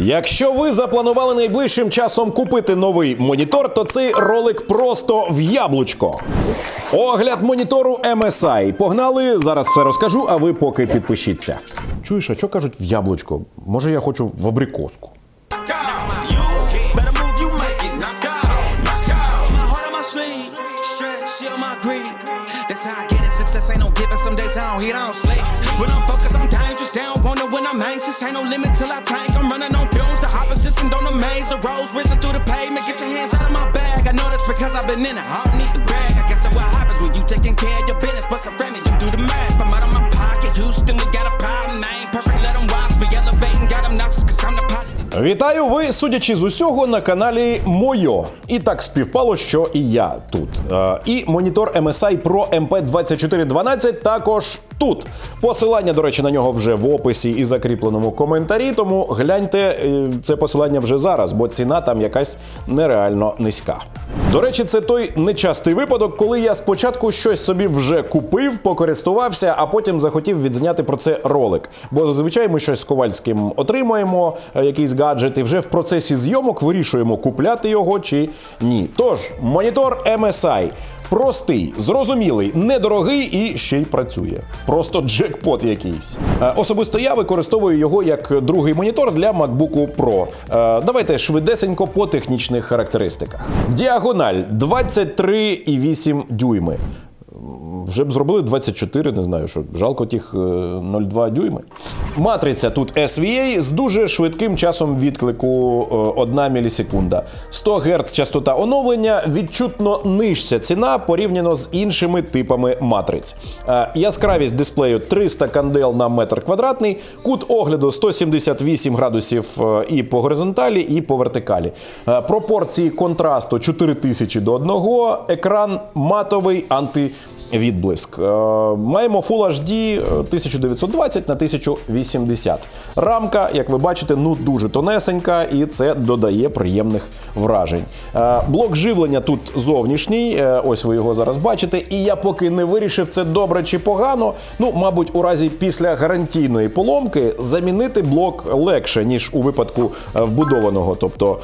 Якщо ви запланували найближчим часом купити новий монітор, то цей ролик просто в яблучко. Огляд монітору MSI. Погнали, зараз все розкажу, а ви поки підпишіться. Чуєш, а що кажуть в яблучко? Може, я хочу в абрикоску. Ain't no giving. Some days I don't eat, I don't sleep. When I'm when Ain't no limit till I tank. I'm running on fumes. The opposition don't amaze. The roads racing through the pavement. Get your hands out of my bag. I know that's because I've been in it. I don't need to brag. I guess that's what happens when you taking care of your business. But some family, you do the math. I'm out of my pocket. Houston, we got a problem. I ain't perfect. Let them watch me elevating. Got them nauseous cause I'm the pilot. Вітаю! Ви, судячи з усього, на каналі Мойо. І так співпало, що і я тут. Е, і монітор MSI Pro MP2412 також тут. Посилання, до речі, на нього вже в описі і закріпленому коментарі. Тому гляньте е, це посилання вже зараз, бо ціна там якась нереально низька. До речі, це той нечастий випадок, коли я спочатку щось собі вже купив, покористувався, а потім захотів відзняти про це ролик. Бо зазвичай ми щось з Ковальським отримуємо, е, якийсь гаджет, і вже в процесі зйомок вирішуємо, купляти його чи ні. Тож, монітор MSI. Простий, зрозумілий, недорогий і ще й працює. Просто джекпот якийсь. Е, Особисто я використовую його як другий монітор для MacBook Pro. Е, Давайте швидесенько по технічних характеристиках. Діагональ 23,8 дюйми. Вже б зробили 24, не знаю, що жалко тих е, 0,2 дюйми. Матриця тут SVA з дуже швидким часом відклику е, 1 мілісекунда. 100 Гц частота оновлення, відчутно нижча ціна порівняно з іншими типами матриць. Е, Яскравість дисплею 300 кандел на метр квадратний, кут огляду 178 градусів е, і по горизонталі, і по вертикалі. Е, Пропорції контрасту 4000 до 1, екран матовий анти. Відблиск. Е, Маємо Full HD 1920 на 1080. Рамка, як ви бачите, ну дуже тонесенька, і це додає приємних вражень. Е, Блок живлення тут зовнішній. е, Ось ви його зараз бачите. І я поки не вирішив, це добре чи погано. Ну, мабуть, у разі після гарантійної поломки замінити блок легше, ніж у випадку е, вбудованого. Тобто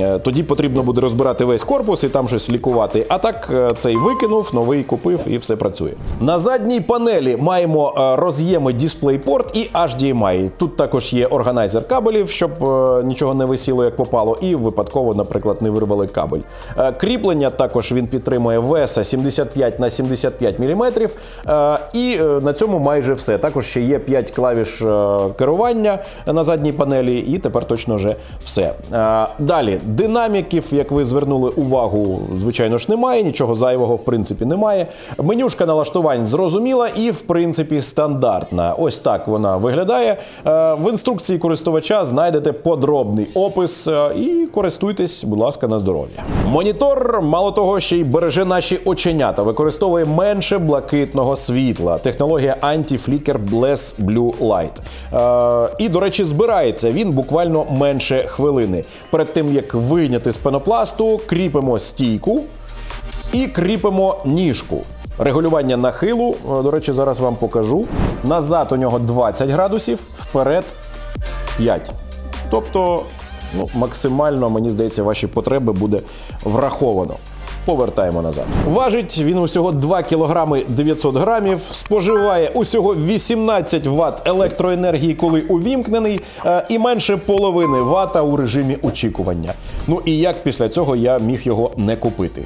е, тоді потрібно буде розбирати весь корпус і там щось лікувати. А так е, цей викинув, новий купив і все працює. На задній панелі маємо е, роз'єми DisplayPort і HDMI. Тут також є органайзер кабелів, щоб е, нічого не висіло як попало, і випадково, наприклад, не вирвали кабель. Е, Кріплення також він підтримує веса 75 на 75 мм. І на цьому майже все. Також ще є 5 клавіш керування на задній панелі, і тепер точно вже все. Далі, динаміків, як ви звернули увагу, звичайно ж немає, нічого зайвого в принципі немає. Менюшка налаштувань зрозуміла і, в принципі, стандартна. Ось так вона виглядає. Е, В інструкції користувача знайдете подробний опис е, і користуйтесь, будь ласка, на здоров'я. Монітор, мало того, ще й береже наші оченята, використовує менше блакитного світла. Технологія Anti-Flicker Bless Blue Light. Е, І, до речі, збирається він буквально менше хвилини. Перед тим як вийняти з пенопласту, кріпимо стійку і кріпимо ніжку. Регулювання нахилу, е, до речі, зараз вам покажу. Назад у нього 20 градусів, вперед 5. Тобто, ну, максимально, мені здається, ваші потреби буде враховано. Повертаємо назад. Важить він усього 2 кг 900 грамів, споживає усього 18 Вт електроенергії, коли увімкнений, е, і менше половини вата у режимі очікування. Ну і як після цього я міг його не купити?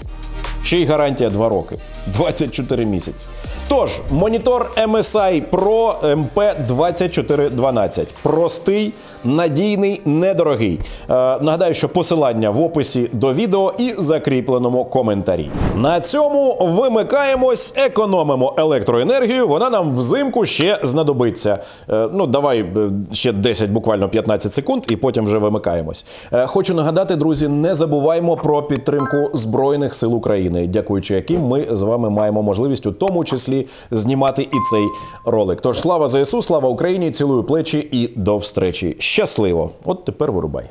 Ще й гарантія 2 роки. 24 місяці. Тож, монітор MSI Pro MP2412. Простий, надійний, недорогий. Е, нагадаю, що посилання в описі до відео і закріпленому коментарі. На цьому вимикаємось, економимо електроенергію. Вона нам взимку ще знадобиться. Е, ну, давай е, ще 10, буквально 15 секунд, і потім вже вимикаємось. Е, хочу нагадати, друзі, не забуваймо про підтримку Збройних сил України, дякуючи яким ми з вами маємо можливість у тому числі знімати і цей ролик. Тож слава ЗСУ, слава Україні! Цілую плечі і до встречі. Щасливо! От тепер вирубай.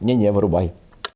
Ні-ні, вирубай.